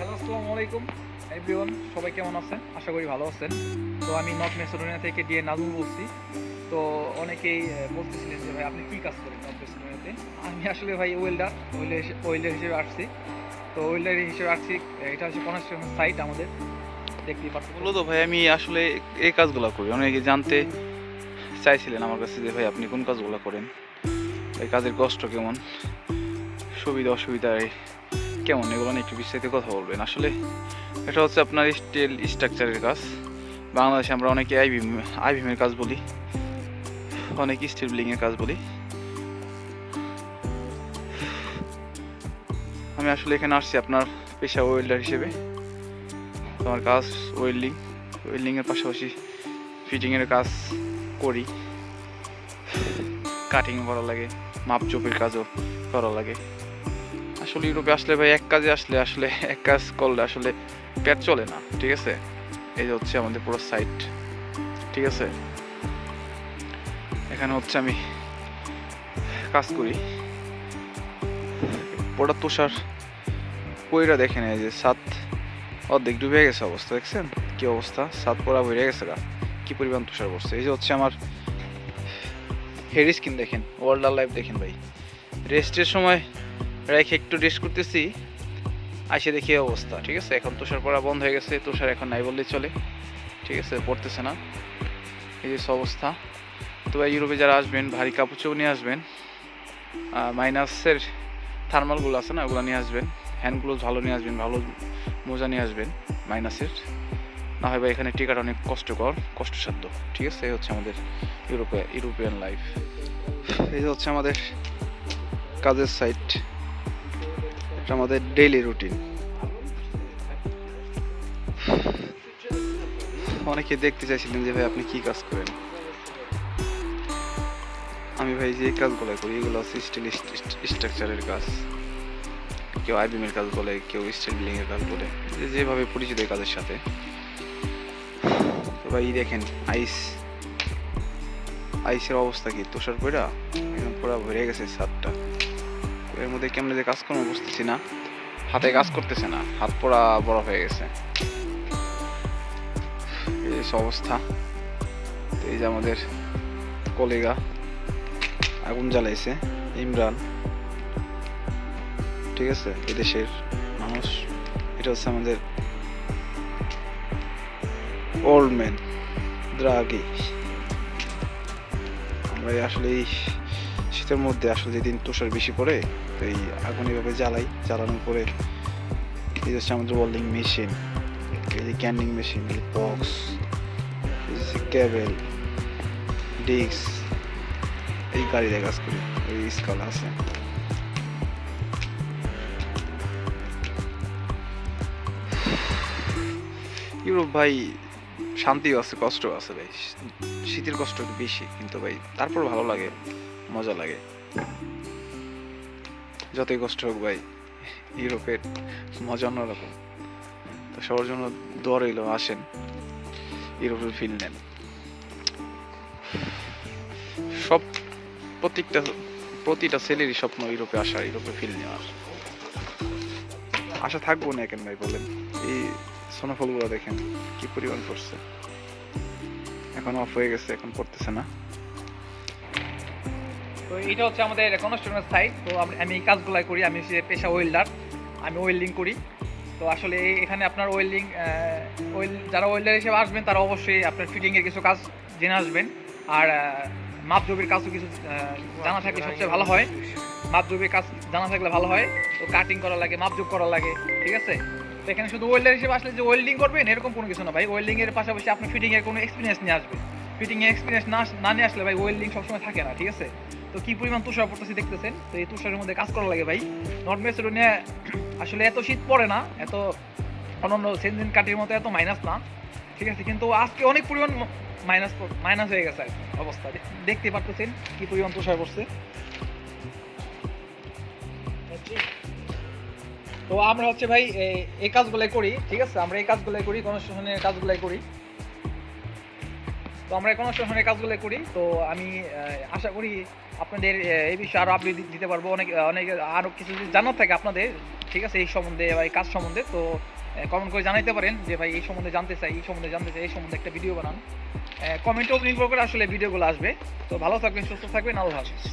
Hello, আসসালামু আলাইকুম। Everyone, সবাই কেমন আছেন? আশা করি ভালো আছেন। তো আমি নর্থ মেসিডোনিয়া থেকে ডিএ নাজমুল বলছি। তো অনেকেই বলতেছিলেন যে, ভাই, আপনি কী কাজ করেন নর্থ মেসিডোনিয়াতে? আমি আসলে, ভাই, ওয়েল্ডার ওয়েল্ডার ওয়েল্ডার হিসেবে আসছি। তো ওয়েল্ডার হিসেবে আসছি, এটা হচ্ছে কনস্ট্রাকশন সাইট আমাদের। দেখতেই পাচ্ছেন। মূলত, ভাই, আমি আসলে এই কাজগুলো করি। অনেকে জানতে চাইছিলেন আমার কাছে যে, ভাই, আপনি কোন কাজগুলো করেন? এই কাজের কষ্ট কেমন? সুবিধা অসুবিধা কেমন? এগুলো নিয়ে একটু বিস্তারিত কথা বলবেন। আসলে এটা হচ্ছে আপনার স্টিল স্ট্রাকচারের কাজ। বাংলাদেশে আমরা অনেকে আইভিম আইভিমের কাজ বলি। অনেক স্টিল বিল্ডিংয়ের কাজ বলি। আমি আসলে এখানে আসছি আপনার পেশা ওয়েল্ডার হিসেবে। আমার কাজ ওয়েল্ডিং ওয়েল্ডিংয়ের পাশাপাশি ফিটিংয়ের কাজ করি। কাটিং করা লাগে মাপচোপের কাজও করা লাগে। আসলে ইউরোপে আসলে ভাই, এক কাজে আসলে আসলে এক কাজ করলে আসলে পেট চলে না, ঠিক আছে? এই যে হচ্ছে আমাদের পুরো সাইট ঠিক আছে? এখানে হচ্ছে আমি কাজ করি। পুরো তুষার কইরা দেখেন, এই যে সাত অর্ধেক ডুবে গেছে অবস্থা, দেখছেন? কি অবস্থা? সাত পড়া ভরে গেছে গা। কি পরিমাণ তুষার পড়ছে। এই যে হচ্ছে আমার হেড স্কিন দেখেন, ওয়ার্ল্ড লাইফ দেখেন ভাই। রেস্টের সময় রেখে একটু রেস্ট করতেছি। আসে দেখি অবস্থা, ঠিক আছে? এখন তুষার পড়া বন্ধ হয়ে গেছে, তুষার এখন নাই বললেই চলে, ঠিক আছে? পড়তেছে না। এই যে অবস্থা। তো ইউরোপে যারা আসবেন, ভারী কাপড় নিয়ে আসবেন মাইনাসের থার্মালগুলো আছে না, ওগুলো নিয়ে আসবেন হ্যান্ড ভালো নিয়ে আসবেন, ভালো মোজা নিয়ে আসবেন, মাইনাসের। না হয় বা এখানে টিকাটা অনেক কষ্টকর, কষ্টসাধ্য, ঠিক আছে? এই হচ্ছে আমাদের ইউরোপে, ইউরোপিয়ান লাইফ এই হচ্ছে আমাদের কাজের সাইট এটা আমাদের ডেইলি রুটিন অনেকে দেখতে চাইছিলেন যে, ভাই, আপনি কি কাজ করেন? আমি, ভাই, যে কাজগুলো করি, এগুলো হচ্ছে স্টিল স্ট্রাকচারের কাজ। কেউ আইবিএমের কাজ বলে, কেউ স্টিল বিল্ডিং এর কাজ বলে যেভাবে পরিচিত কাজের সাথে। তো, ভাই, দেখেন আইস আইসের অবস্থা কি? তুষার পড়া একদম পুরো ভরে গেছে তো এর মধ্যে কেমনে যে কাজ করব বুঝতেছি না। হাতে কাজ করতেছে না, হাত পোড়া বড় হয়ে গেছে। এই অবস্থা। এই যে আমাদের কলিগা আগুন জ্বালাইছে, ইমরান। ঠিক আছে? এদেশের মানুষ। এটা হচ্ছে আমাদের ওল্ড ম্যান দ্রাগি আমরা আসলে এই শীতের মধ্যে আসলে যেদিন তুষার বেশি পড়ে তো এই আগুন এভাবে জ্বালাই, জ্বালানোর পরে এই হচ্ছে আমাদের ওয়েল্ডিং মেশিন এই যে ক্যান্ডিং মেশিন এই বক্স এই ক্যাবেল ডিস্ক এই গাড়িতে কাজ করি, ওই স্কাল আছে। ইউরোপ ভাই শান্তিও আছে কষ্ট আছে ভাই। শীতের কষ্ট একটু বেশি, কিন্তু ভাই তারপর ভালো লাগে, মজা লাগে। যতই কষ্ট হোক ভাই, ইউরোপের মজা অন্যরকম। তো সবার জন্য দোয়া রইল, আসেন, ইউরোপের ফিল নেন। সব প্রত্যেকটা, প্রতিটা ছেলেরই স্বপ্ন ইউরোপে আসা ইউরোপে ফিল নেওয়ার। আশা থাকব না কেন ভাই বলেন? এই সোনাফলগুলো দেখেন, কি পরিমাণ পড়ছে। এখন অফ হয়ে গেছে, এখন পড়তেছে না। তো এটা হচ্ছে আমাদের কনস্ট্রাকশন সাইট তো আমি এই কাজগুলাই করি, আমি হচ্ছে পেশা ওয়েল্ডার আমি ওয়েল্ডিং করি। তো আসলে এখানে আপনার ওয়েল্ডিং ওয়েল যারা ওয়েল্ডার হিসেবে আসবেন, তারা অবশ্যই আপনার ফিটিংয়ের কিছু কাজ জেনে আসবেন। আর মাপজবের কাজও কিছু জানা থাকলে সবচেয়ে ভালো হয়। মাপজবের কাজ জানা থাকলে ভালো হয়। তো কাটিং করা লাগে মাপজব করা লাগে, ঠিক আছে? তো এখানে শুধু ওয়েল্ডার হিসেবে আসলে যে ওয়েল্ডিং করবেন, এরকম কোনো কিছু না ভাই। ওয়েল্ডিং এর পাশাপাশি আপনি ফিটিং এর কোনো এক্সপিরিয়েন্স নিয়ে আসবেন। ফিটিং এর এক্সপিরিয়েন্স না না নিয়ে আসলে ভাই ওয়েল্ডিং সবসময় থাকে না, ঠিক আছে? তো কি পরিমাণ তুষার পড়তেছি দেখতেছেন? তো এই তুষারের মধ্যে কাজ করা লাগে ভাই। নর্থ মেসিডোনিয়া আসলে এত শীত পড়ে না, এত অন্যান্য সেনজিন কাটির মতো এত মাইনাস না, ঠিক আছে? কিন্তু আজকে অনেক পরিমাণ মাইনাস মাইনাস হয়ে গেছে অবস্থা। দেখতে পারতেছেন কি পরিমাণ তুষার পড়ছে? তো আমরা হচ্ছে ভাই এই- কাজগুলাই করি, ঠিক আছে? আমরা এই কাজগুলাই করি কনস্ট্রাকশনের কাজগুলাই করি। তো আমরা কনস্ট্রাকশনের এই কাজগুলো করি, তো আমি আশা করি আপনাদের এই বিষয়ে আরও আপডেট দিতে পারব। অনেক অনেক আরও কিছু যদি জানার থাকে আপনাদের, ঠিক আছে? এই সম্বন্ধে বা এই কাজ সম্বন্ধে, তো কমেন্ট করে জানাইতে পারেন যে ভাই, এই সম্বন্ধে জানতে চাই, এই সম্বন্ধে জানতে চাই, এই সম্বন্ধে একটা ভিডিও বানান। কমেন্টও নির্ভর করে আসলে ভিডিওগুলো আসবে। তো ভালো থাকবেন, সুস্থ থাকবেন, আল্লাহ হাফিজ।